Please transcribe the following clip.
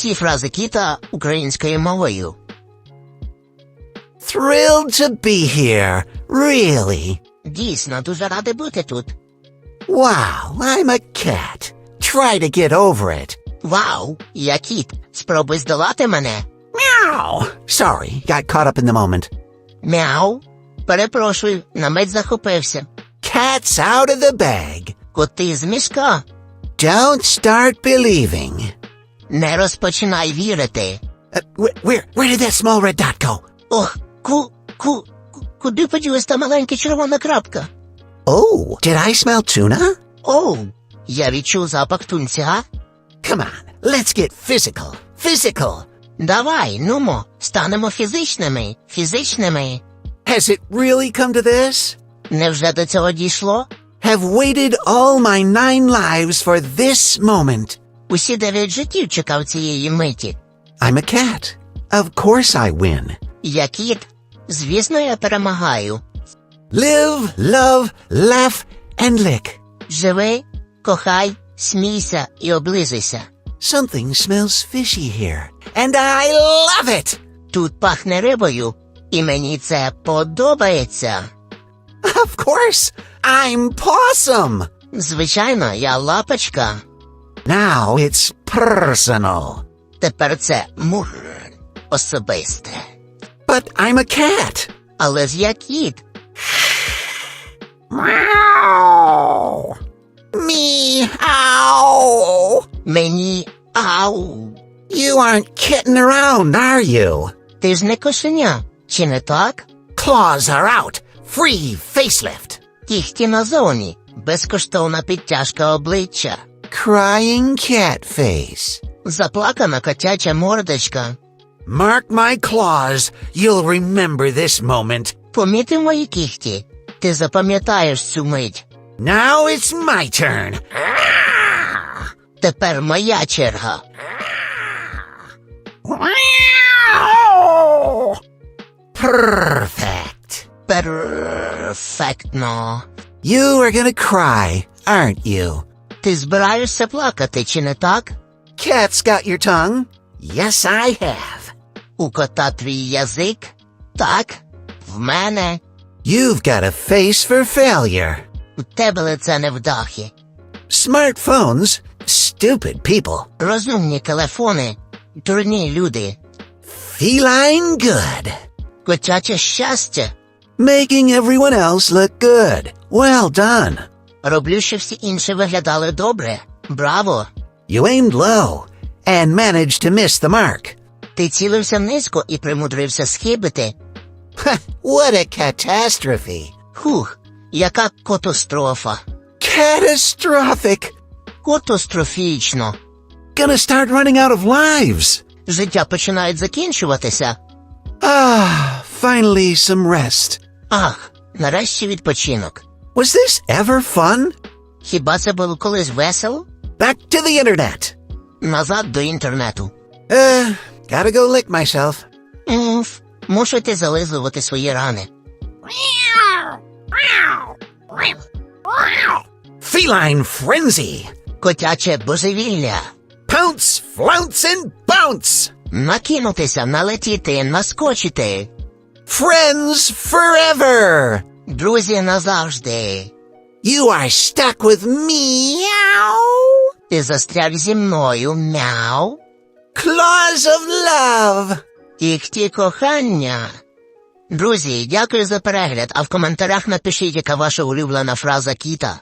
всі фрази кіта українською мовою. Thrilled to be here. Really. Дійсно, дуже радий бути тут. Wow, I'm a cat. Try to get over it. Вау, я кіт. Спробуй здолати мене. Meow. Sorry, got caught up in the moment. Мяу. Перепрошую, на мить захопився. Cat's out of the bag. Коти з мішка. Don't start believing. Не розпочинай вірити. Uh, wh- where, where did that small red dot go? Ох, ку, ку, ку- куди поділась та маленька червона крапка? Oh, did I smell tuna? Оу, я відчув запах тунця. Come on, let's get physical. Physical. Давай, нумо, станемо фізичними, фізичними. Has it really come to this? Невже до цього дійшло? Have waited all my nine lives for this moment. Усі дев'ять життів чекав цієї миті. I'm a cat. Of course I win. Я кіт. Звісно, я перемагаю. Live, love, laugh, and lick. Живи, кохай, смійся і облизуйся. Something smells fishy here. And I love it! Тут пахне рибою, і мені це подобається. Of course, I'm Possum. Звичайно, я лапочка. Now it's personal. Тепер це мур особисте. But I'm a cat. Але ж я кіт. Meow. Meow. Мені ау. You aren't kidding around, are you? Ти ж не кошеня, чи не так? Claws are out. Free facelift. Кіхті назовні, безкоштовна підтяжка обличчя, Crying cat face. заплакана котяча мордочка. Mark my claws. You'll remember this moment. Помітив мої кіхті. Ти запам'ятаєш цю мить. Now it's my turn. Тепер моя черга. Perfect. Перфектно. You are gonna cry, aren't you? Ти збираєшся плакати, чи не так? Cat's got your tongue? Yes, I have. У кота твій язик? Так. В мене. You've got a face for failure. У тебе лице невдахи. Smartphones? Stupid people. Розумні телефони. Дурні люди. Feline good. Котяче щастя. Making everyone else look good. Well done. Роблю, що всі інші виглядали добре. Браво! You aimed low and managed to miss the mark. Ти цілився низько і примудрився схибити. What a catastrophe. Хух, яка катастрофа. Catastrophic. Катастрофічно. Gonna start running out of lives. Життя починає закінчуватися. Ah, finally some rest. Ах, нарешті відпочинок. Was this ever fun? Хіба це було колись весело? Back to the internet. Назад до інтернету. Uh, gotta go lick myself. Мф, мушу йти зализувати свої рани. Feline frenzy. Котяче божевілля. Pounce, flounce, and bounce. Накинутися, налетіти, наскочити. Friends forever. Друзі назавжди. You are stuck with me. Meow. Ти застряг зі мною, мяу. Claws of love. Кіхті кохання. Друзі, дякую за перегляд, а в коментарях напишіть, яка ваша улюблена фраза кіта.